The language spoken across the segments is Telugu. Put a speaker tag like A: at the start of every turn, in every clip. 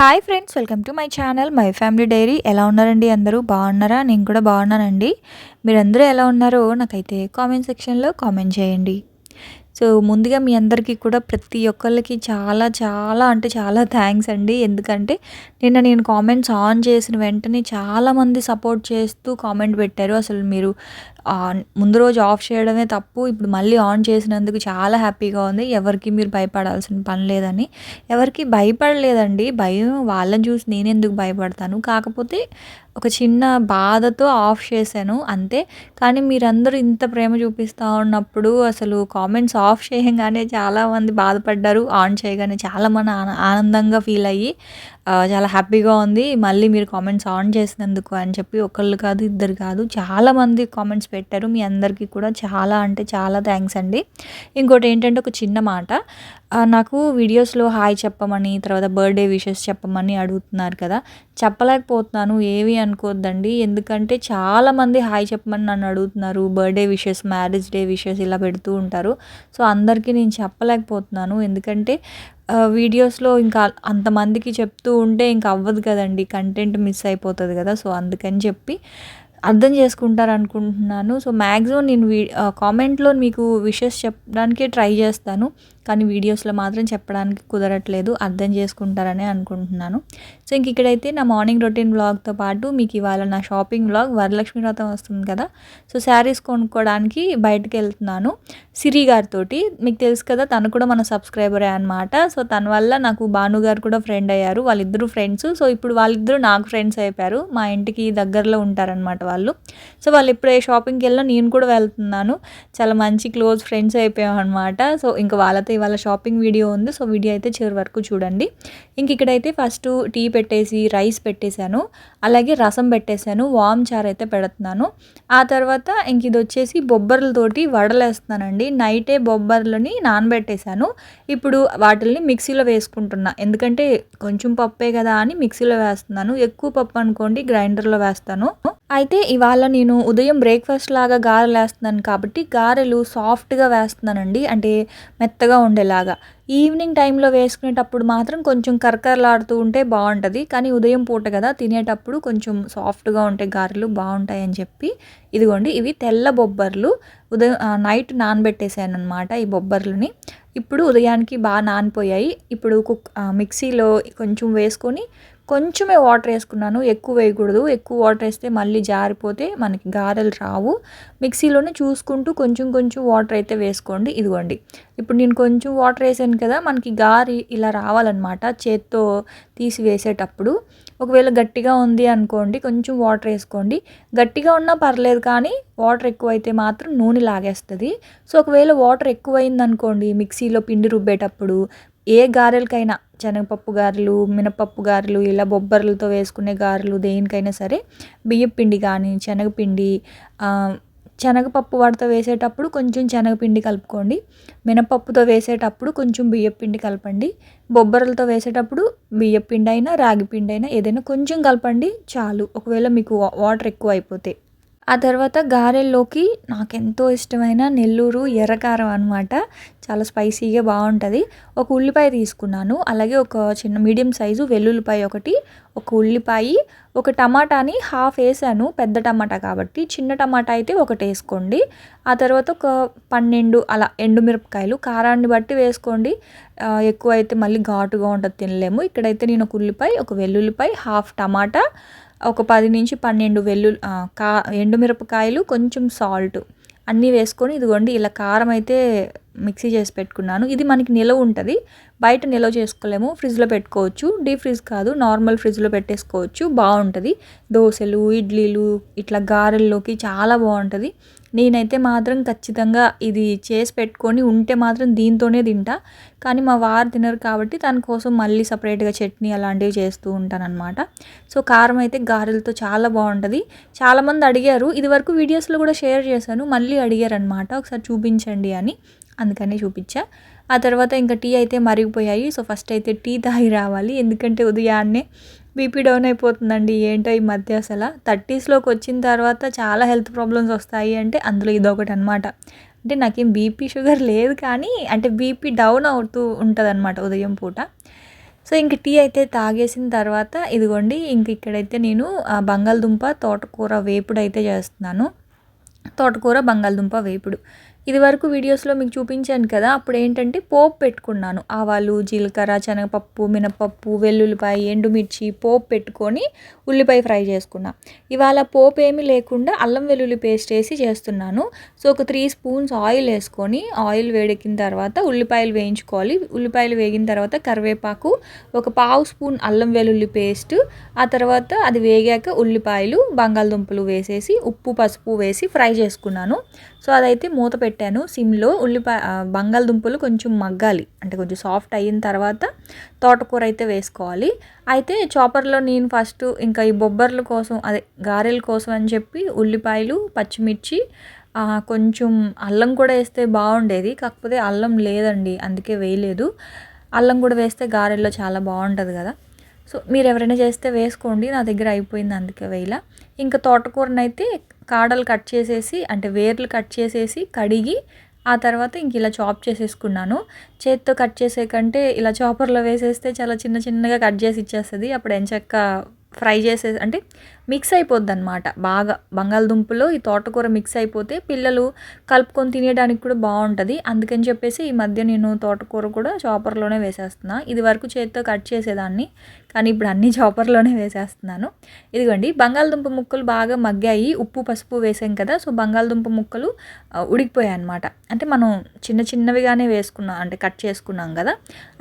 A: Hi friends welcome to my channel my family diary. ఎలా ఉన్నారండి అందరూ? బాగున్నారా? నేను కూడా బాగున్నానండి. మీరందరూ ఎలా ఉన్నారో నాకైతే కామెంట్ సెక్షన్లో కామెంట్ చేయండి. సో ముందుగా మీ అందరికీ కూడా ప్రతి ఒక్కళ్ళకి చాలా చాలా అంటే చాలా థ్యాంక్స్ అండి. ఎందుకంటే నిన్న నేను కామెంట్స్ ఆన్ చేసిన వెంటనే చాలామంది సపోర్ట్ చేస్తూ కామెంట్ పెట్టారు. అసలు మీరు ముందు రోజు ఆఫ్ చేయడమే తప్పు. ఇప్పుడు మళ్ళీ ఆన్ చేసినందుకు చాలా హ్యాపీగా ఉంది. ఎవరికి మీరు భయపడాల్సిన పని లేదని. ఎవరికి భయపడలేదండి. భయం వాళ్ళని చూసి నేను ఎందుకు భయపడతాను? కాకపోతే ఒక చిన్న బాధతో ఆఫ్ చేశాను అంతే. కానీ మీరందరూ ఇంత ప్రేమ చూపిస్తూ ఉన్నప్పుడు అసలు కామెంట్స్ ఆఫ్ చేయగానే చాలామంది బాధపడ్డారు. ఆన్ చేయగానే చాలా మన ఆనందంగా ఫీల్ అయ్యి చాలా హ్యాపీగా ఉంది. మళ్ళీ మీరు కామెంట్స్ ఆన్ చేసినందుకు అని చెప్పి ఒకళ్ళు కాదు ఇద్దరు కాదు చాలామంది కామెంట్స్ పెట్టారు. మీ అందరికీ కూడా చాలా అంటే చాలా థ్యాంక్స్ అండి. ఇంకోటి ఏంటంటే ఒక చిన్న మాట. నాకు వీడియోస్లో హాయ్ చెప్పమని తర్వాత బర్త్డే విషెస్ చెప్పమని అడుగుతున్నారు కదా. చెప్పలేకపోతున్నాను ఏవి అనుకోవద్దండి ఎందుకంటే చాలామంది హాయ్ చెప్పమని నన్ను అడుగుతున్నారు. Birthday wishes marriage day wishes ఇలా పెడుతూ ఉంటారు. సో అందరికీ నేను చెప్పలేకపోతున్నాను. ఎందుకంటే వీడియోస్లో ఇంకా అంతమందికి చెప్తూ ఉంటే ఇంకా అవ్వదు కదండి. కంటెంట్ మిస్ అయిపోతుంది కదా. సో అందుకని చెప్పి అర్థం చేసుకుంటారు అనుకుంటున్నాను సో మ్యాక్సిమం నేను వీ కామెంట్లో మీకు విషెస్ చెప్పడానికే ట్రై చేస్తాను. కానీ వీడియోస్లో మాత్రం చెప్పడానికి కుదరట్లేదు అర్థం చేసుకుంటారని అనుకుంటున్నాను. సో ఇంక ఇక్కడైతే నా మార్నింగ్ రొటీన్ బ్లాగ్తో పాటు మీకు ఇవాళ నా షాపింగ్ బ్లాగ్ వరలక్ష్మి వ్రతం వస్తుంది కదా. సో శారీస్ కొనుక్కోవడానికి బయటకు వెళ్తున్నాను సిరి గారితోటి. మీకు తెలుసు కదా తను కూడా మన సబ్స్క్రైబరే అనమాట సో తన వల్ల నాకు భాను గారు కూడా ఫ్రెండ్ అయ్యారు వాళ్ళిద్దరూ ఫ్రెండ్స్. సో ఇప్పుడు వాళ్ళిద్దరూ నాకు ఫ్రెండ్స్ అయిపోయారు మా ఇంటికి దగ్గరలో ఉంటారనమాట వాళ్ళు. సో వాళ్ళు ఇప్పుడు ఏ షాపింగ్కి వెళ్ళినా నేను కూడా వెళ్తున్నాను. చాలా మంచి క్లోజ్ ఫ్రెండ్స్ అయిపోయాం అనమాట సో ఇంకా వాళ్ళతో ఇవాళ షాపింగ్ వీడియో ఉంది. సో వీడియో అయితే చివరి వరకు చూడండి. ఇంక ఇక్కడైతే ఫస్ట్ టీ పెట్టేసి రైస్ పెట్టేశాను. అలాగే రసం పెట్టేశాను. వామ్ చార్ అయితే పెడుతున్నాను. ఆ తర్వాత ఇంక ఇది వచ్చేసి బొబ్బర్లతోటి వడలేస్తున్నానండి. నైటే బొబ్బర్లని నానబెట్టేశాను. ఇప్పుడు వాటిల్ని మిక్సీలో వేసుకుంటున్నా. ఎందుకంటే కొంచెం పప్పే కదా అని మిక్సీలో వేస్తున్నాను. ఎక్కువ పప్పు అనుకోండి గ్రైండర్లో వేస్తాను. అయితే ఇవాళ నేను ఉదయం బ్రేక్ఫాస్ట్ లాగా గారెలు వేస్తున్నాను కాబట్టి గారెలు సాఫ్ట్గా వేస్తున్నానండి. అంటే మెత్తగా ఉండేలాగా. ఈవినింగ్ టైంలో వేసుకునేటప్పుడు మాత్రం కొంచెం కరకరలాడుతూ ఉంటే బాగుంటుంది. కానీ ఉదయం పూట కదా తినేటప్పుడు కొంచెం సాఫ్ట్గా ఉంటే గారెలు బాగుంటాయని చెప్పి ఇదిగోండి ఇవి తెల్ల బొబ్బర్లు. ఉదయం నైట్ నానబెట్టేసాను అనమాట ఈ బొబ్బర్లని. ఇప్పుడు ఉదయానికి బాగా నానిపోయాయి. ఇప్పుడు కుక్ మిక్సీలో కొంచెం వేసుకొని కొంచెమే వాటర్ వేసుకున్నాను. ఎక్కువ వేయకూడదు. ఎక్కువ వాటర్ వేస్తే మళ్ళీ జారిపోతే మనకి గారెలు రావు. మిక్సీలోనే చూసుకుంటూ కొంచెం కొంచెం వాటర్ అయితే వేసుకోండి. ఇదిగోండి. ఇప్పుడు నేను కొంచెం వాటర్ వేసాను కదా మనకి గారి ఇలా రావాలన్నమాట చేత్తో తీసి వేసేటప్పుడు. ఒకవేళ గట్టిగా ఉంది అనుకోండి కొంచెం వాటర్ వేసుకోండి. గట్టిగా ఉన్నా పర్లేదు కానీ వాటర్ ఎక్కువైతే మాత్రం నూనె లాగేస్తుంది. సో ఒకవేళ వాటర్ ఎక్కువైంది అనుకోండి మిక్సీలో పిండి రుబ్బేటప్పుడు ఏ గారెలకైనా శనగపప్పు గారెలు మినపప్పు గారెలు ఇలా బొబ్బర్లతో వేసుకునే గారెలు దేనికైనా సరే బియ్యపిండి కానీ శనగపిండి శనగపప్పు వాటితో వేసేటప్పుడు కొంచెం శనగపిండి కలుపుకోండి. మినపప్పుతో వేసేటప్పుడు కొంచెం బియ్యపిండి కలపండి. బొబ్బరలతో వేసేటప్పుడు బియ్యపిండి అయినా రాగి పిండి అయినా ఏదైనా కొంచెం కలపండి చాలు. ఒకవేళ మీకు వాటర్ ఎక్కువ అయిపోతే. ఆ తర్వాత గారెల్లోకి నాకు ఎంతో ఇష్టమైన నెల్లూరు ఎర్రకారం అనమాట చాలా స్పైసీగా బాగుంటుంది. ఒక ఉల్లిపాయ తీసుకున్నాను. అలాగే ఒక చిన్న మీడియం సైజు వెల్లుల్లిపాయ ఒకటి ఒక ఉల్లిపాయ ఒక టమాటాని హాఫ్ వేసాను. పెద్ద టమాటా కాబట్టి చిన్న టమాటా అయితే ఒకటి వేసుకోండి. ఆ తర్వాత ఒక పన్నెండు అలా ఎండుమిరపకాయలు కారాన్ని బట్టి వేసుకోండి. ఎక్కువ అయితే మళ్ళీ ఘాటుగా ఉంటుంది తినలేము. ఇక్కడైతే నేను ఒక ఉల్లిపాయ ఒక వెల్లుల్లిపాయ హాఫ్ టమాటా ఒక పది నుంచి పన్నెండు వెల్లు కా ఎండుమిరపకాయలు కొంచెం సాల్ట్ అన్నీ వేసుకొని ఇదిగోండి ఇలా కారం అయితే మిక్సీ చేసి పెట్టుకున్నాను. ఇది మనకి నిలవ ఉంటుంది. బయట నిల్వ చేసుకోలేము. ఫ్రిడ్జ్లో పెట్టుకోవచ్చు. డీప్ ఫ్రిడ్జ్ కాదు నార్మల్ ఫ్రిడ్జ్లో పెట్టేసుకోవచ్చు. బాగుంటుంది. దోశలు ఇడ్లీలు ఇట్లా గారెల్లోకి చాలా బాగుంటుంది. నేనైతే మాత్రం ఖచ్చితంగా ఇది చేసి పెట్టుకొని ఉంటే మాత్రం దీంతోనే తింటా. కానీ మా వారు తినరు కాబట్టి దానికోసం మళ్ళీ సపరేట్గా చట్నీ అలాంటివి చేస్తూ ఉంటానన్నమాట. సో కారం అయితే గారెలతో చాలా బాగుంటుంది. చాలామంది అడిగారు. ఇది వరకు వీడియోస్లో కూడా షేర్ చేశాను. మళ్ళీ అడిగారు అనమాట ఒకసారి చూపించండి అని. అందుకనే చూపించా. ఆ తర్వాత ఇంకా టీ అయితే మరిగిపోయాయి. సో ఫస్ట్ అయితే టీ తాగి రావాలి. ఎందుకంటే ఉదయాన్నే బీపీ డౌన్ అయిపోతుందండి. ఏంటో ఈ మధ్య అసలు. థర్టీస్లోకి వచ్చిన తర్వాత చాలా హెల్త్ ప్రాబ్లమ్స్ వస్తాయి అంటే అందులో ఇదొకటి అనమాట అంటే నాకేం బీపీ షుగర్ లేదు కానీ అంటే బీపీ డౌన్ అవుతూ ఉంటుంది అనమాట ఉదయం పూట. సో ఇంక టీ అయితే తాగేసిన తర్వాత ఇదిగోండి ఇంక ఇక్కడైతే నేను బంగాళదుంప తోటకూర వేపుడు అయితే చేస్తున్నాను. తోటకూర బంగాళదుంప వేపుడు. ఇది వరకు వీడియోస్లో మీకు చూపించాను కదా అప్పుడు ఏంటంటే పోపు పెట్టుకున్నాను. ఆవాలు జీలకర్ర శనగపప్పు మినపప్పు వెల్లుల్లిపాయ ఎండుమిర్చి పోపు పెట్టుకొని ఉల్లిపాయ ఫ్రై చేసుకున్నా. ఇవాళ పోపు ఏమీ లేకుండా అల్లం వెల్లుల్లి పేస్ట్ వేసి చేస్తున్నాను. సో ఒక త్రీ స్పూన్స్ ఆయిల్ వేసుకొని ఆయిల్ వేడెక్కిన తర్వాత ఉల్లిపాయలు వేయించుకోవాలి. ఉల్లిపాయలు వేగిన తర్వాత కరివేపాకు ఒక పావు స్పూన్ అల్లం వెల్లుల్లి పేస్ట్ ఆ తర్వాత అది వేగాక ఉల్లిపాయలు బంగాళదుంపలు వేసేసి ఉప్పు పసుపు వేసి ఫ్రై చేసుకున్నాను. సో అదైతే మూత పెట్టాను. సిమ్లో ఉల్లిపాయ బంగాళదుంపలు కొంచెం మగ్గాలి. అంటే కొంచెం సాఫ్ట్ అయిన తర్వాత తోటకూర అయితే వేసుకోవాలి. అయితే చాపర్లో నేను ఫస్ట్ ఇంకా ఈ బొబ్బర్ల కోసం అదే గారెల కోసం అని చెప్పి ఉల్లిపాయలు పచ్చిమిర్చి కొంచెం అల్లం కూడా వేస్తే బాగుండేది. కాకపోతే అల్లం లేదండి అందుకే వేయలేదు. అల్లం కూడా వేస్తే గారెల్లో చాలా బాగుంటుంది కదా. సో మీరు ఎవరైనా చేస్తే వేసుకోండి. నా దగ్గర అయిపోయింది అందుకే వేయలా. ఇంకా తోటకూరనైతే కాడలు కట్ చేసేసి అంటే వేర్లు కట్ చేసేసి కడిగి ఆ తర్వాత ఇంక ఇలా చాప్ చేసేసుకున్నాను. చేత్తో కట్ చేసే కంటే ఇలా చాపర్లో వేసేస్తే చాలా చిన్న చిన్నగా కట్ చేసి ఇచ్చేస్తుంది. అప్పుడు ఎంచక్క ఫ్రై చేసే అంటే మిక్స్ అయిపోద్ది అనమాట బాగా బంగాళదుంపలో ఈ తోటకూర మిక్స్ అయిపోతే పిల్లలు కలుపుకొని తినేయడానికి కూడా బాగుంటుంది అందుకని చెప్పేసి ఈ మధ్య నేను తోటకూర కూడా చాపర్లోనే వేసేస్తున్నా. ఇది వరకు చేతితో కట్ చేసేదాన్ని కానీ ఇప్పుడు అన్ని చాపర్లోనే వేసేస్తున్నాను. ఇదిగోండి బంగాళదుంప ముక్కలు బాగా మగ్గాయి. ఉప్పు పసుపు వేసాం కదా సో బంగాళదుంప ముక్కలు ఉడికిపోయాయి అనమాట అంటే మనం చిన్న చిన్నవిగానే వేసుకున్నాం అంటే కట్ చేసుకున్నాం కదా.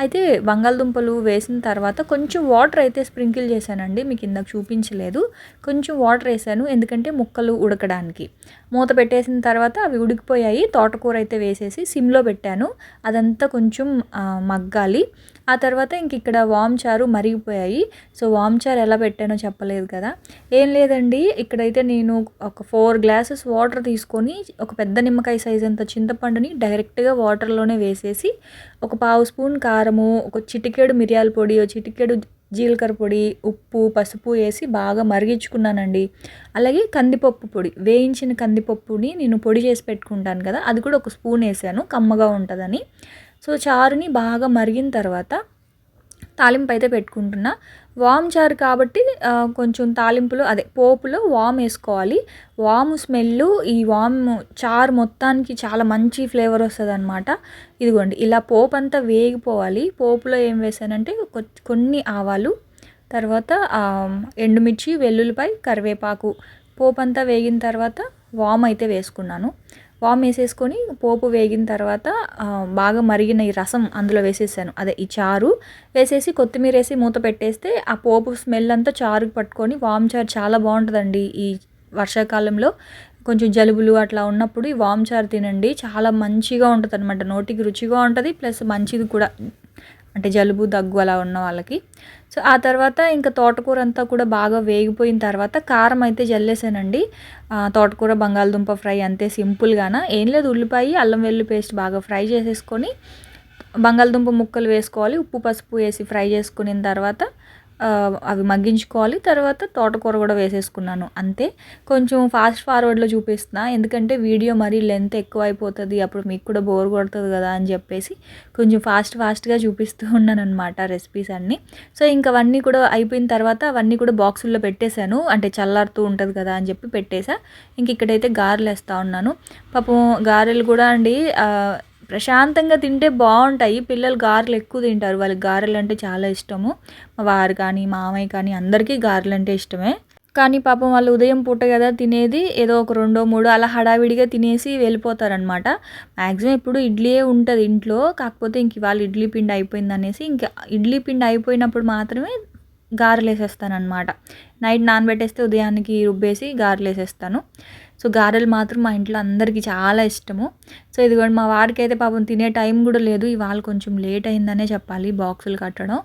A: అయితే బంగాళదుంపలు వేసిన తర్వాత కొంచెం వాటర్ అయితే స్ప్రింకిల్ చేశానండి. మీకు ఇందాక చూపించలేదు. కొంచెం వాటర్ వేసాను ఎందుకంటే ముక్కలు ఉడకడానికి. మూత పెట్టేసిన తర్వాత అవి ఉడికిపోయాయి. తోటకూర అయితే వేసేసి సిమ్లో పెట్టాను. అదంతా కొంచెం మగ్గాలి. ఆ తర్వాత ఇంక ఇక్కడ వామ్ చారు మరిగిపోయాయి. సో వామ్చారు ఎలా పెట్టానో చెప్పలేదు కదా. ఏం లేదండి ఇక్కడైతే నేను ఒక ఫోర్ గ్లాసెస్ వాటర్ తీసుకొని ఒక పెద్ద నిమ్మకాయ సైజ్ అంత చింతపండుని డైరెక్ట్గా వాటర్లోనే వేసేసి ఒక పావు స్పూన్ కారము ఒక చిటికేడు మిరియాల పొడి చిటికేడు జీలకర్ర పొడి ఉప్పు పసుపు వేసి బాగా మరిగించుకున్నానండి. అలాగే కందిపప్పు పొడి వేయించిన కందిపప్పుని నేను పొడి చేసి పెట్టుకుంటాను కదా అది కూడా ఒక స్పూన్ వేసాను కమ్మగా ఉంటుందని. సో చారుని బాగా మరిగిన తర్వాత తాలింపు అయితే పెట్టుకుంటున్నా. వామ్ చారు కాబట్టి కొంచెం తాలింపులో అదే పోపులో వామ్ వేసుకోవాలి. వాము స్మెల్ ఈ వామ్ చారు మొత్తానికి చాలా మంచి ఫ్లేవర్ వస్తుంది అనమాట ఇదిగోండి ఇలా పోపు అంతా వేగిపోవాలి. పోపులో ఏం వేసానంటే కొన్ని ఆవాలు తర్వాత ఎండుమిర్చి వెల్లుల్లిపాయ కరివేపాకు. పోపు అంతా వేగిన తర్వాత వామ్ అయితే వేసుకున్నాను. వామ్ వేసేసుకొని పోపు వేగిన తర్వాత బాగా మరిగిన ఈ రసం అందులో వేసేసాను. అదే ఈ చారు వేసేసి కొత్తిమీర వేసి మూత పెట్టేస్తే ఆ పోపు స్మెల్ అంతా చారుకి పట్టుకొని వామ్ చారు చాలా బాగుంటుందండి ఈ వర్షాకాలంలో. కొంచెం జలుబులు అట్లా ఉన్నప్పుడు ఈ వామ్ చారు తినండి. చాలా మంచిగా ఉంటుంది అనమాట నోటికి రుచిగా ఉంటుంది ప్లస్ మంచిది కూడా. అంటే జలుబు దగ్గు అలా ఉన్న వాళ్ళకి. సో ఆ తర్వాత ఇంకా తోటకూర అంతా కూడా బాగా వేగిపోయిన తర్వాత కారం అయితే జల్లేసానండి. తోటకూర బంగాళదుంప ఫ్రై అంతే సింపుల్గాన. ఏం లేదు ఉల్లిపాయ అల్లం వెల్లు పేస్ట్ బాగా ఫ్రై చేసేసుకొని బంగాళదుంప ముక్కలు వేసుకోవాలి. ఉప్పు పసుపు వేసి ఫ్రై చేసుకున్న తర్వాత అవి మగ్గించుకోవాలి. తర్వాత తోటకూర కూడా వేసేసుకున్నాను. అంతే. కొంచెం ఫాస్ట్ ఫార్వర్డ్లో చూపిస్తున్నా. ఎందుకంటే వీడియో మరీ లెంత్ ఎక్కువ అయిపోతుంది అప్పుడు మీకు కూడా బోర్ కొడుతుంది కదా అని చెప్పేసి కొంచెం ఫాస్ట్ ఫాస్ట్గా చూపిస్తూ ఉన్నాను అనమాట రెసిపీస్ అన్నీ. సో ఇంకా అవన్నీ కూడా అయిపోయిన తర్వాత అవన్నీ కూడా బాక్సుల్లో పెట్టేశాను. అంటే చల్లారుతూ ఉంటుంది కదా అని చెప్పి పెట్టేశా. ఇంక ఇక్కడైతే గారెలు వేస్తూ ఉన్నాను. పాపం గారెలు కూడా అండి ప్రశాంతంగా తింటే బాగుంటాయి. పిల్లలు గారెలు ఎక్కువ తింటారు. వాళ్ళకి గారెలు అంటే చాలా ఇష్టము. మా వారు కానీ మామయ్య కానీ అందరికీ గారెలు అంటే ఇష్టమే. కానీ పాపం వాళ్ళు ఉదయం పూట కదా తినేది ఏదో ఒక రెండో మూడో అలా హడావిడిగా తినేసి వెళ్ళిపోతారనమాట మ్యాక్సిమం ఇప్పుడు ఇడ్లీయే ఉంటుంది ఇంట్లో. కాకపోతే ఇంక ఇవాళ ఇడ్లీ పిండి అయిపోయింది అనేసి ఇంకా ఇడ్లీ పిండి అయిపోయినప్పుడు మాత్రమే గారెలు వేసేస్తాను అనమాట నైట్ నానబెట్టేస్తే ఉదయానికి రుబ్బేసి గారెలు వేసేస్తాను. సో గారెలు మాత్రం మా ఇంట్లో అందరికీ చాలా ఇష్టము. సో ఇదిగోండి మా వారికి అయితే పాపం తినే టైం కూడా లేదు. ఇవాళ కొంచెం లేట్ అయిందనే చెప్పాలి బాక్సులు కట్టడం.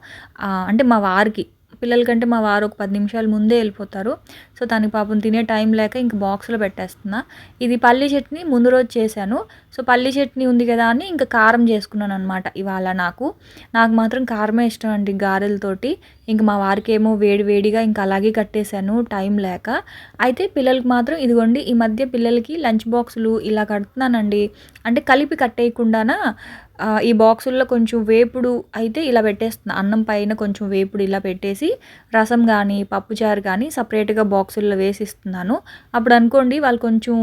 A: అంటే మా వారికి పిల్లల కంటే మా వారు ఒక పది నిమిషాలు ముందే వెళ్ళిపోతారు. సో తనకి పాపం తినే టైం లేక ఇంక బాక్స్లో పెట్టేస్తున్నా. ఇది పల్లి చట్నీ ముందు రోజు చేశాను. సో పల్లి చట్నీ ఉంది కదా అని ఇంకా కారం చేసుకున్నాను అనమాట ఇవాళ నాకు. నాకు మాత్రం కారమే ఇష్టం అండి గారెలతోటి. ఇంక మా వారికి ఏమో వేడి వేడిగా ఇంకా అలాగే కట్టేశాను టైం లేక. అయితే పిల్లలకి మాత్రం ఇదిగోండి ఈ మధ్య పిల్లలకి లంచ్ బాక్సులు ఇలా కడుతున్నానండి. అంటే కలిపి కట్టేయకుండానా ఈ బాక్సుల్లో కొంచెం వేపుడు అయితే ఇలా పెట్టేస్తున్నా. అన్నం పైన కొంచెం వేపుడు ఇలా పెట్టేసి రసం కానీ పప్పుచారు కానీ సపరేట్గా బాక్సుల్లో వేసిస్తున్నాను. అప్పుడు అనుకోండి వాళ్ళు కొంచెం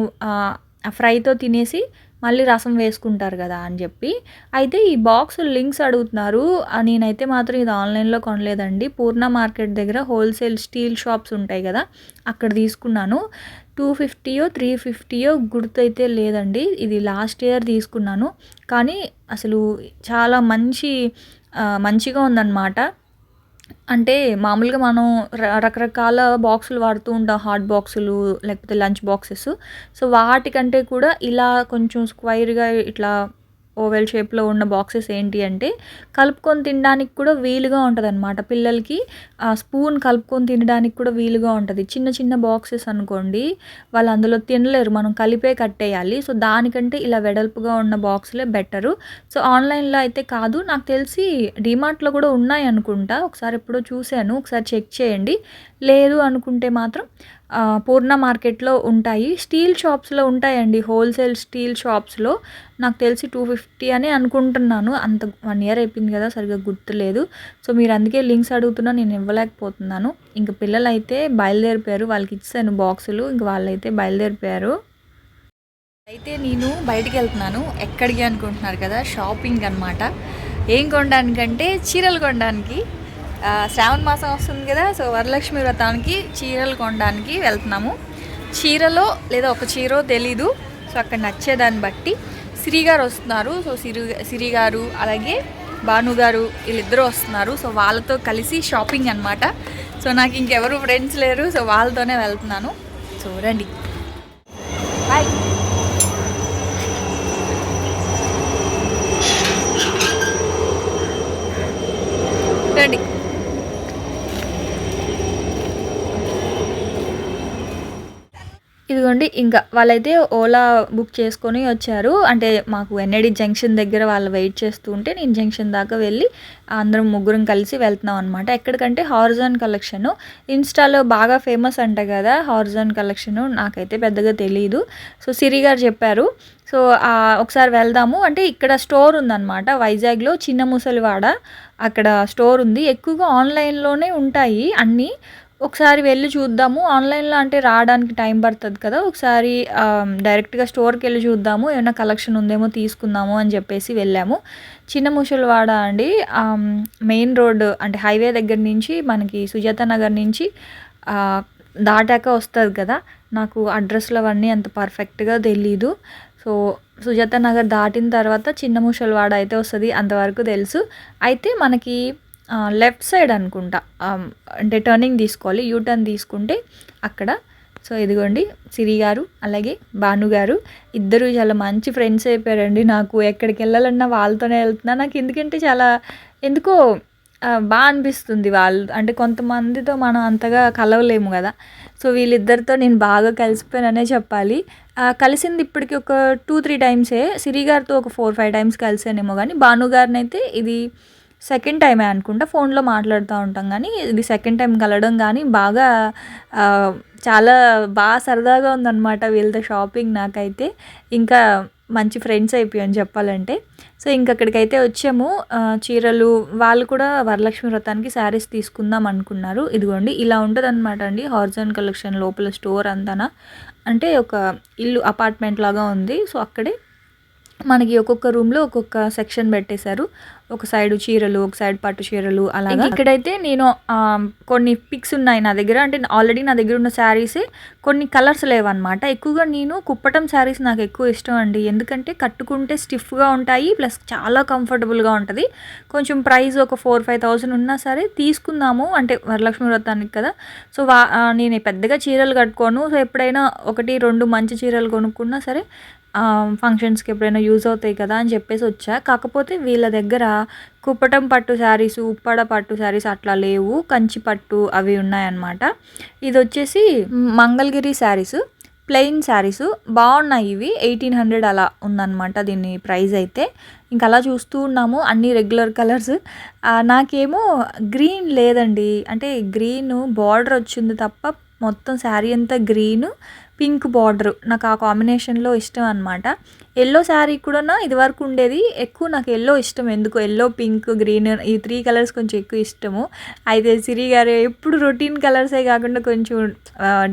A: ఫ్రైతో తినేసి మళ్ళీ రసం వేసుకుంటారు కదా అని చెప్పి. అయితే ఈ బాక్స్ లింక్స్ అడుగుతున్నారు. నేనైతే మాత్రం ఇది ఆన్లైన్లో కొనలేదండి. పూర్ణ మార్కెట్ దగ్గర హోల్సేల్ స్టీల్ షాప్స్ ఉంటాయి కదా అక్కడ తీసుకున్నాను. టూ ఫిఫ్టీయో త్రీ ఫిఫ్టీయో గుర్తైతే లేదండి. ఇది లాస్ట్ ఇయర్ తీసుకున్నాను. కానీ అసలు చాలా మంచి మంచిగా ఉందన్నమాట. అంటే మామూలుగా మనం రకరకాల బాక్సులు వాడుతూ ఉంటాం. హాట్ బాక్సులు లేకపోతే లంచ్ బాక్సెస్. సో వాటికంటే కూడా ఇలా కొంచెం స్క్వైర్గా ఇట్లా ఓవెల్ షేప్లో ఉన్న బాక్సెస్ ఏంటి అంటే కలుపుకొని తినడానికి కూడా వీలుగా ఉంటుంది అనమాట పిల్లలకి ఆ స్పూన్ కలుపుకొని తినడానికి కూడా వీలుగా ఉంటుంది. చిన్న చిన్న బాక్సెస్ అనుకోండి వాళ్ళు అందులో తినలేరు. మనం కలిపే కట్టేయాలి. సో దానికంటే ఇలా వెడల్పుగా ఉన్న బాక్సులే బెటరు. సో ఆన్లైన్లో అయితే కాదు. నాకు తెలిసి డిమార్ట్లో కూడా ఉన్నాయి అనుకుంటా. ఒకసారి ఎప్పుడో చూశాను. ఒకసారి చెక్ చేయండి. లేదు అనుకుంటే మాత్రం పూర్ణ మార్కెట్లో ఉంటాయి. స్టీల్ షాప్స్లో ఉంటాయండి. హోల్సేల్ స్టీల్ షాప్స్లో. నాకు తెలిసి టూ ఫిఫ్టీ అని అనుకుంటున్నాను. అంత వన్ ఇయర్ అయిపోయింది కదా సరిగ్గా గుర్తులేదు. సో మీరు అందుకే లింక్స్ అడుగుతున్నా నేను ఇవ్వలేకపోతున్నాను. ఇంక పిల్లలు అయితే బయలుదేరిపోయారు. వాళ్ళకి ఇచ్చాను బాక్సులు. ఇంక వాళ్ళైతే బయలుదేరిపోయారు. అయితే నేను బయటికి వెళ్తున్నాను. ఎక్కడికి అనుకుంటున్నారు కదా షాపింగ్ అనమాట ఏం కొనడానికంటే చీరలు కొనడానికి. శ్రావణ మాసం వస్తుంది కదా సో వరలక్ష్మి వ్రతానికి చీరలు కొనడానికి వెళ్తున్నాము. చీరలో లేదా ఒక చీరో తెలీదు సో అక్కడ నచ్చేదాన్ని బట్టి సిరిగారు వస్తున్నారు. సో సిరి సిరిగారు అలాగే భానుగారు వీళ్ళిద్దరూ వస్తున్నారు. సో వాళ్ళతో కలిసి షాపింగ్ అనమాట సో నాకు ఇంకెవరు ఫ్రెండ్స్ లేరు సో వాళ్ళతోనే వెళ్తున్నాను. సో రండి బాయ్ రండి ఇదిగోండి ఇంకా వాళ్ళైతే ఓలా బుక్ చేసుకొని వచ్చారు. అంటే మాకు ఎన్ఐడి జంక్షన్ దగ్గర వాళ్ళు వెయిట్ చేస్తూ ఉంటే నేను జంక్షన్ దాకా వెళ్ళి అందరం ముగ్గురం కలిసి వెళ్తున్నాం అనమాట ఎక్కడికంటే హార్జాన్ కలెక్షన్. ఇన్స్టాలో బాగా ఫేమస్ అంట కదా హార్జాన్ కలెక్షన్ నాకైతే పెద్దగా తెలియదు సో సిరి గారు చెప్పారు. సో ఒకసారి వెళ్దాము. అంటే ఇక్కడ స్టోర్ ఉందన్నమాట. వైజాగ్లో చిన్న ముసలివాడ అక్కడ స్టోర్ ఉంది. ఎక్కువగా ఆన్లైన్లోనే ఉంటాయి అన్నీ. ఒకసారి వెళ్ళి చూద్దాము. ఆన్లైన్లో అంటే రావడానికి టైం పడుతుంది కదా. ఒకసారి డైరెక్ట్గా స్టోర్కి వెళ్ళి చూద్దాము. ఏమైనా కలెక్షన్ ఉందేమో తీసుకుందాము అని చెప్పేసి వెళ్ళాము. చిన్న ముసలివాడ అండి. మెయిన్ రోడ్ అంటే హైవే దగ్గర నుంచి మనకి సుజాత నగర్ నుంచి దాటాక వస్తుంది కదా. నాకు అడ్రస్లు అవన్నీ అంత పర్ఫెక్ట్గా తెలీదు. సో సుజాత నగర్ దాటిన తర్వాత చిన్న ముసలివాడ అయితే వస్తుంది. అంతవరకు తెలుసు. అయితే మనకి లెఫ్ట్ సైడ్ అనుకుంటా. అంటే టర్నింగ్ తీసుకోవాలి. యూ టర్న్ తీసుకుంటే అక్కడ. సో ఇదిగోండి సిరి గారు అలాగే భాను గారు. ఇద్దరు చాలా మంచి ఫ్రెండ్స్ అయిపోయారండి నాకు. ఎక్కడికి వెళ్ళాలన్నా వాళ్ళతోనే వెళ్తున్నా. నాకు ఎందుకంటే చాలా ఎందుకో బాగా అనిపిస్తుంది వాళ్ళు. అంటే కొంతమందితో మనం అంతగా కలవలేము కదా. సో వీళ్ళిద్దరితో నేను బాగా కలిసిపోయాననే చెప్పాలి. కలిసింది ఇప్పటికి ఒక టూ త్రీ టైమ్సే. సిరి గారితో ఒక ఫోర్ ఫైవ్ టైమ్స్ కలిసానేమో కానీ భాను గారిని అయితే ఇది సెకండ్ టైమే అనుకుంటా ఫోన్లో మాట్లాడుతూ ఉంటాం కానీ ఇది సెకండ్ టైం కలవడం కానీ బాగా చాలా బాగా సరదాగా ఉందన్నమాట వీళ్ళతో షాపింగ్ నాకైతే. ఇంకా మంచి ఫ్రెండ్స్ అయిపోయాను చెప్పాలంటే. సో ఇంక అక్కడికైతే వచ్చాము చీరలు వాళ్ళు కూడా వరలక్ష్మి వ్రతానికి శారీస్ తీసుకుందాం అనుకున్నారు. ఇదిగోండి ఇలా ఉంటుంది అనమాట అండి. హార్జన్ కలెక్షన్ లోపల స్టోర్ అంతానా. అంటే ఒక ఇల్లు అపార్ట్మెంట్ లాగా ఉంది. సో అక్కడే మనకి ఒక్కొక్క రూమ్లో ఒక్కొక్క సెక్షన్ పెట్టేశారు. ఒక సైడ్ చీరలు ఒక సైడ్ పట్టు చీరలు అలాగే. ఇక్కడైతే నేను కొన్ని పిక్స్ ఉన్నాయి నా దగ్గర. అంటే ఆల్రెడీ నా దగ్గర ఉన్న శారీసే కొన్ని కలర్స్ లేవన్నమాట. ఎక్కువగా నేను కుప్పటం శారీస్ నాకు ఎక్కువ ఇష్టం అండి. ఎందుకంటే కట్టుకుంటే స్టిఫ్గా ఉంటాయి ప్లస్ చాలా కంఫర్టబుల్గా ఉంటుంది. కొంచెం ప్రైస్ ఒక ఫోర్ ఫైవ్ థౌసండ్ ఉన్నా సరే తీసుకుందాము. అంటే వరలక్ష్మి వ్రతానికి కదా. సో వా నేను పెద్దగా చీరలు కట్టుకోను. సో ఎప్పుడైనా ఒకటి రెండు మంచి చీరలు కొనుక్కున్నా సరే ఫంక్షన్స్కి ఎప్పుడైనా యూజ్ అవుతాయి కదా అని చెప్పేసి వచ్చా. కాకపోతే వీళ్ళ దగ్గర కుప్పటం పట్టు శారీస్ ఉప్పడ పట్టు శారీస్ అట్లా లేవు. కంచి పట్టు అవి ఉన్నాయన్నమాట. ఇది వచ్చేసి మంగళగిరి శారీస్ ప్లెయిన్ శారీస్. బాగున్నాయి ఇవి. ఎయిటీన్ హండ్రెడ్ అలా ఉందన్నమాట దీని ప్రైస్ అయితే. ఇంకా అలా చూస్తూ ఉన్నాము. అన్ని రెగ్యులర్ కలర్స్ నాకేమో గ్రీన్ లేదండి. అంటే గ్రీన్ బార్డర్ వచ్చింది తప్ప మొత్తం శారీ అంతా గ్రీను పింక్ బార్డర్ నాకు ఆ కాంబినేషన్లో ఇష్టం అనమాట ఎల్లో శారీ కూడా ఇదివరకు ఉండేది. ఎక్కువ నాకు ఎల్లో ఇష్టం. ఎందుకు? ఎల్లో పింక్ గ్రీన్ ఈ త్రీ కలర్స్ కొంచెం ఎక్కువ ఇష్టము. అయితే సిరి గారు ఎప్పుడు రొటీన్ కలర్సే కాకుండా కొంచెం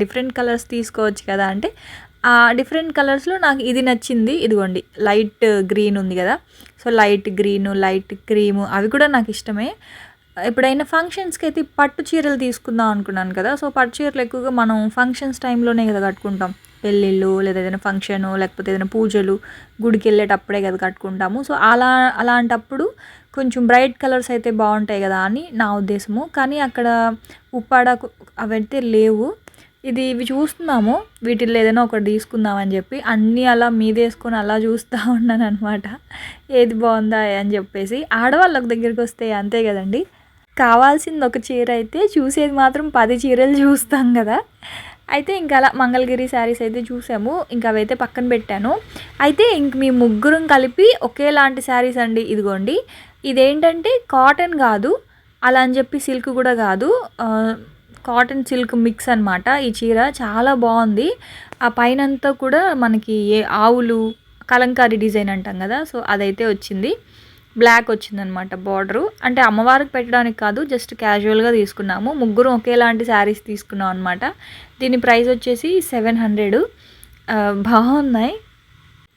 A: డిఫరెంట్ కలర్స్ తీసుకోవచ్చు కదా అంటే ఆ డిఫరెంట్ కలర్స్లో నాకు ఇది నచ్చింది. ఇదిగోండి లైట్ గ్రీన్ ఉంది కదా. So light green light cream అవి కూడా నాకు ఇష్టమే. ఎప్పుడైనా ఫంక్షన్స్కి అయితే పట్టు చీరలు తీసుకుందాం అనుకున్నాను కదా సో పట్టు చీరలు ఎక్కువగా మనం ఫంక్షన్స్ టైంలోనే కదా కట్టుకుంటాం. పెళ్ళిళ్ళు లేదా ఏదైనా ఫంక్షను లేకపోతే ఏదైనా పూజలు గుడికి వెళ్ళేటప్పుడే కదా కట్టుకుంటాము. సో అలా అలాంటప్పుడు కొంచెం బ్రైట్ కలర్స్ అయితే బాగుంటాయి కదా అని నా ఉద్దేశము. కానీ అక్కడ ఉప్పాడ అవైతే లేవు. ఇది ఇవి చూస్తున్నాము. వీటిల్లో ఏదైనా ఒకటి తీసుకుందామని చెప్పి అన్నీ అలా మీదేసుకొని అలా చూస్తూ ఉన్నాను అనమాట ఏది బాగుందా అని చెప్పేసి ఆడవాళ్ళకి దగ్గరికి వస్తే అంతే కదండి. కావాల్సింది ఒక చీర అయితే చూసేది మాత్రం పది చీరలు చూస్తాం కదా. అయితే ఇంకా అలా మంగళగిరి శారీస్ అయితే చూసాము. ఇంకా అవైతే పక్కన పెట్టాను. అయితే ఇంక మీ ముగ్గురం కలిపి ఒకేలాంటి శారీస్ అండి ఇదిగోండి. ఇదేంటంటే కాటన్ కాదు అలా అని చెప్పి సిల్క్ కూడా కాదు. కాటన్ సిల్క్ మిక్స్ అనమాట ఈ చీర. చాలా బాగుంది. ఆ పైనంతా కూడా మనకి ఏ ఆవులు కలంకారీ డిజైన్ అంటాం కదా. సో అదైతే వచ్చింది. బ్లాక్ వచ్చిందనమాట బార్డరు. అంటే అమ్మవారికి పెట్టడానికి కాదు జస్ట్ క్యాజువల్గా తీసుకున్నాము. ముగ్గురు ఒకేలాంటి శారీస్ తీసుకున్నాం అనమాట. దీని ప్రైస్ వచ్చేసి సెవెన్ హండ్రెడ్. బాగున్నాయి.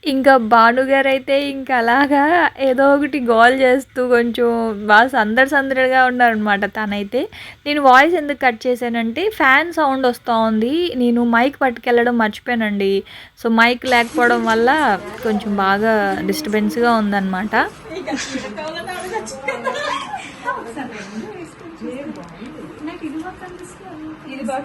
A: ఇంకా భానుగారు అయితే ఇంకా అలాగా ఏదో ఒకటి గోల్ చేస్తూ కొంచెం బాగా సందడి సందడిగా ఉన్నారనమాట తనైతే. నేను వాయిస్ ఎందుకు కట్ చేశానంటే ఫ్యాన్ సౌండ్ వస్తూ ఉంది. నేను మైక్ పట్టుకెళ్ళడం మర్చిపోయానండి. సో మైక్ లేకపోవడం వల్ల కొంచెం బాగా డిస్టర్బెన్స్గా ఉందన్నమాట. ఇది బాగా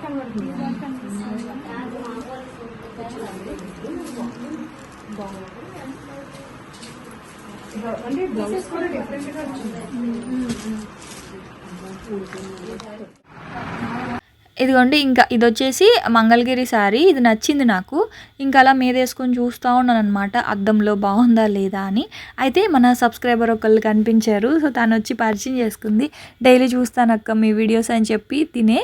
A: అంటే బ్లౌజ్ కూడా డిఫరెంట్గా వచ్చింది ఇదిగోండి ఇంకా ఇది వచ్చేసి మంగళగిరి శారీ ఇది నచ్చింది నాకు. ఇంకా అలా మీద వేసుకొని చూస్తూ ఉన్నాను అనమాట అద్దంలో బాగుందా లేదా అని. అయితే మన సబ్స్క్రైబర్ ఒకళ్ళు కనిపించారు. సో తను వచ్చి పరిచయం చేసుకుంది. డైలీ చూస్తాను అక్క మీ వీడియోస్ అని చెప్పి తినే.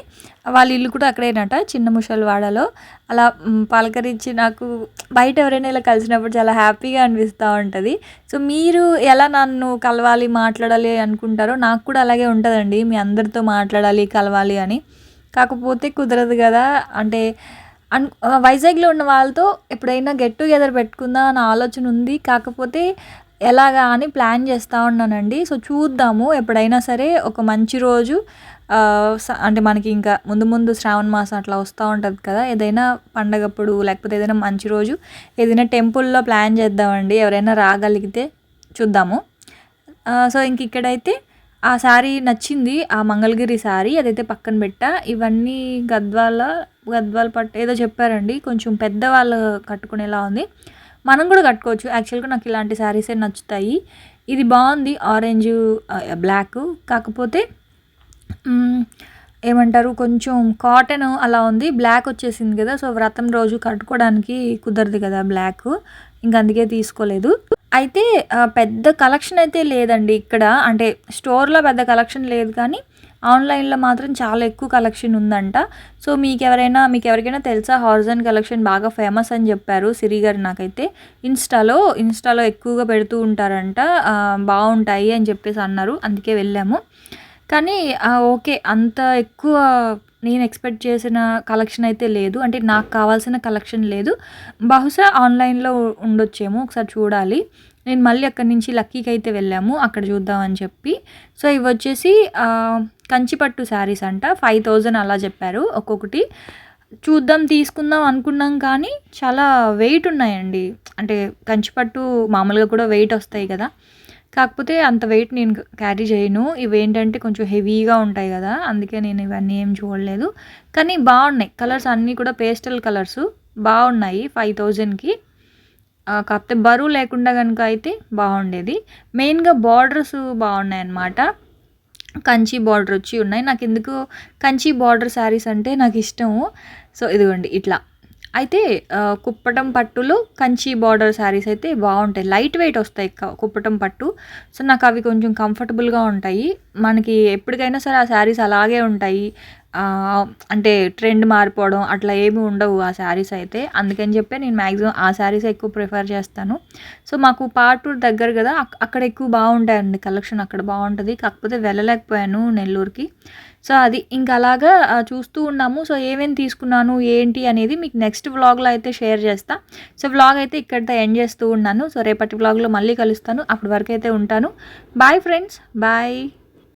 A: వాళ్ళ ఇల్లు కూడా అక్కడేనట చిన్న ముషల్వాడలో. అలా పలకరించి నాకు బయట ఎవరైనా ఇలా కలిసినప్పుడు చాలా హ్యాపీగా అనిపిస్తూ ఉంటుంది. సో మీరు ఎలా నన్ను కలవాలి మాట్లాడాలి అనుకుంటారో నాకు కూడా అలాగే ఉంటుందండి. మీ అందరితో మాట్లాడాలి కలవాలి అని. కాకపోతే కుదరదు కదా. అంటే అన్ వైజాగ్లో ఉన్న వాళ్ళతో ఎప్పుడైనా గెట్ టుగెదర్ పెట్టుకుందా అన్న ఆలోచన ఉంది. కాకపోతే ఎలాగా అని ప్లాన్ చేస్తూ ఉన్నానండి. సో చూద్దాము. ఎప్పుడైనా సరే ఒక మంచి రోజు అంటే మనకి ఇంకా ముందు ముందు శ్రావణ మాసం అట్లా వస్తూ ఉంటుంది కదా. ఏదైనా పండగప్పుడు లేకపోతే ఏదైనా మంచి రోజు ఏదైనా టెంపుల్లో ప్లాన్ చేద్దామండి. ఎవరైనా రాగలిగితే చూద్దాము. సో ఇంక ఇక్కడైతే ఆ శారీ నచ్చింది ఆ మంగళగిరి శారీ అదైతే పక్కన పెట్టా. ఇవన్నీ గద్వాల గద్వాల పట్టు ఏదో చెప్పారండి కొంచెం పెద్దవాళ్ళు కట్టుకునేలా ఉంది. మనం కూడా కట్టుకోవచ్చు. యాక్చువల్గా నాకు ఇలాంటి శారీసే నచ్చుతాయి. ఇది బాగుంది ఆరెంజ్ బ్లాక్. కాకపోతే ఏమంటారు కొంచెం కాటన్ అలా ఉంది బ్లాక్ వచ్చేసింది కదా సో వ్రతం రోజు కట్టుకోవడానికి కుదరదు కదా బ్లాక్ ఇంక అందుకే తీసుకోలేదు. అయితే పెద్ద కలెక్షన్ అయితే లేదండి ఇక్కడ. అంటే స్టోర్లో పెద్ద కలెక్షన్ లేదు కానీ ఆన్లైన్లో మాత్రం చాలా ఎక్కువ కలెక్షన్ ఉందంట. సో మీకు ఎవరైనా మీకు ఎవరికైనా తెలుసా హార్జన్ కలెక్షన్ బాగా ఫేమస్ అని చెప్పారు సిరి గారు నాకైతే. ఇన్స్టాలో ఇన్స్టాలో ఎక్కువగా పెడుతూ ఉంటారంట బాగుంటాయి అని చెప్పేసి అన్నారు. అందుకే వెళ్ళాము. కానీ ఓకే అంత ఎక్కువ నేను ఎక్స్పెక్ట్ చేసిన కలెక్షన్ అయితే లేదు. అంటే నాకు కావాల్సిన కలెక్షన్ లేదు. బహుశా ఆన్లైన్లో ఉండొచ్చేమో ఒకసారి చూడాలి. నేను మళ్ళీ అక్కడి నుంచి లక్కీకి అయితే వెళ్ళాము. అక్కడ చూద్దామని చెప్పి. సో ఇవి వచ్చేసి కంచిపట్టు శారీస్ అంట. ఫైవ్ థౌజండ్ అలా చెప్పారు ఒక్కొక్కటి. చూద్దాం తీసుకుందాం అనుకున్నాం కానీ చాలా వెయిట్ ఉన్నాయండి. అంటే కంచిపట్టు మామూలుగా కూడా వెయిట్ వస్తాయి కదా. కాకపోతే అంత వెయిట్ నేను క్యారీ చేయను. ఇవి ఏంటంటే కొంచెం హెవీగా ఉంటాయి కదా. అందుకే నేను ఇవన్నీ ఏం చూడలేదు. కానీ బాగున్నాయి. కలర్స్ అన్నీ కూడా పేస్టల్ కలర్స్ బాగున్నాయి ఫైవ్ థౌజండ్కి కాకపోతే బరువు లేకుండా కనుక అయితే బాగుండేది. మెయిన్గా బార్డర్స్ బాగున్నాయి అన్నమాట కంచి బార్డర్ వచ్చి ఉన్నాయి. నాకు ఎందుకు కంచి బార్డర్ శారీస్ అంటే నాకు ఇష్టము. సో ఇదిగోండి ఇట్లా. అయితే కుప్పటం పట్టులో కంచి బార్డర్ శారీస్ అయితే బాగుంటాయి. లైట్ వెయిట్ వస్తాయి కుప్పటం పట్టు. సో నాకు అవి కొంచెం కంఫర్టబుల్గా ఉంటాయి. మనకి ఎప్పటికైనా సరే ఆ శారీస్ అలాగే ఉంటాయి. అంటే ట్రెండ్ మారిపోవడం అట్లా ఏమి ఉండవు ఆ శారీస్ అయితే. అందుకని చెప్పి నేను మ్యాక్సిమం ఆ శారీస్ ఎక్కువ ప్రిఫర్ చేస్తాను. సో మాకు పాటూరు దగ్గర కదా అక్కడ ఎక్కువ బాగుంటాయండి. కలెక్షన్ అక్కడ బాగుంటుంది. కాకపోతే వెళ్ళలేకపోయాను నెల్లూరుకి. సో అది ఇంకా అలాగా చూస్తూ ఉన్నాము. సో ఏమేమి తీసుకున్నాను ఏంటి అనేది మీకు నెక్స్ట్ వ్లాగ్లో అయితే షేర్ చేస్తా. సో వ్లాగ్ అయితే ఇక్కడితో ఎండ్ చేస్తూ ఉన్నాను. సో రేపటి వ్లాగ్లో మళ్ళీ కలుస్తాను. అప్పటి వరకు అయితే ఉంటాను. Bye friends. బాయ్.